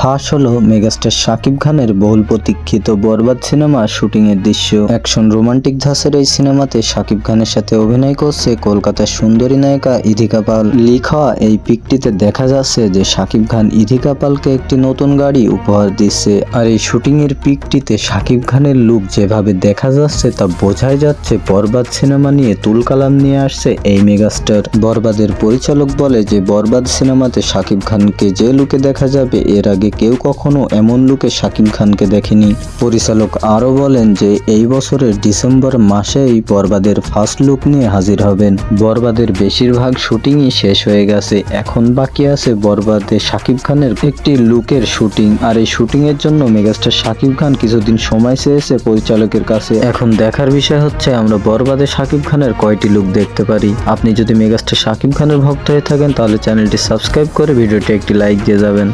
ফাঁস হলো মেগাস্টার শাকিব খানের বহুল প্রতীক্ষিত বরবাদ সিনেমা শুটিং এর দৃশ্য। অ্যাকশন রোমান্টিক ধাঁচের এই সিনেমাতে শাকিব খানের সাথে অভিনয় করছে কলকাতার সুন্দরী নায়িকা ইধিকা পাল। লিক হওয়া এই পিকটিতে দেখা যাচ্ছে যে শাকিব খান ইধিকা পালকে একটি নতুন গাড়ি উপহার দিচ্ছে। আর এই শুটিং এর পিকটিতে শাকিব খানের লুক যেভাবে দেখা যাচ্ছে তা বোঝাই যাচ্ছে বরবাদ সিনেমা নিয়ে তুলকালাম নিয়ে আসছে এই মেগাস্টার। বরবাদের পরিচালক বলে যে বরবাদ সিনেমাতে শাকিব খানকে যে লুকে দেখা যাবে এর আগে কেউ কখনো এমন লুকে শাকিব খানকে দেখেনি। পরিচালক আরও বলেন যে, এই বছরের ডিসেম্বর মাসেই বরবাদের ফার্স্ট লুক নিয়ে হাজির হবেন। বরবাদের বেশিরভাগ শুটিংই শেষ হয়ে গেছে। এখন বাকি আছে বরবাদে শাকিব খানের একটি লুকের শুটিং। আর এই শুটিং এর জন্য মেগাস্টার শাকিব খান কিছুদিন সময় চেয়েছে পরিচালকের কাছে। এখন দেখার বিষয় হচ্ছে, আমরা বরবাদে শাকিব খানের কয়টি লুক দেখতে পারি। আপনি যদি মেগাস্টার শাকিব খানের ভক্ত হয়ে থাকেন, তাহলে চ্যানেলটি সাবস্ক্রাইব করে ভিডিওটি একটি লাইক দিয়ে যাবেন।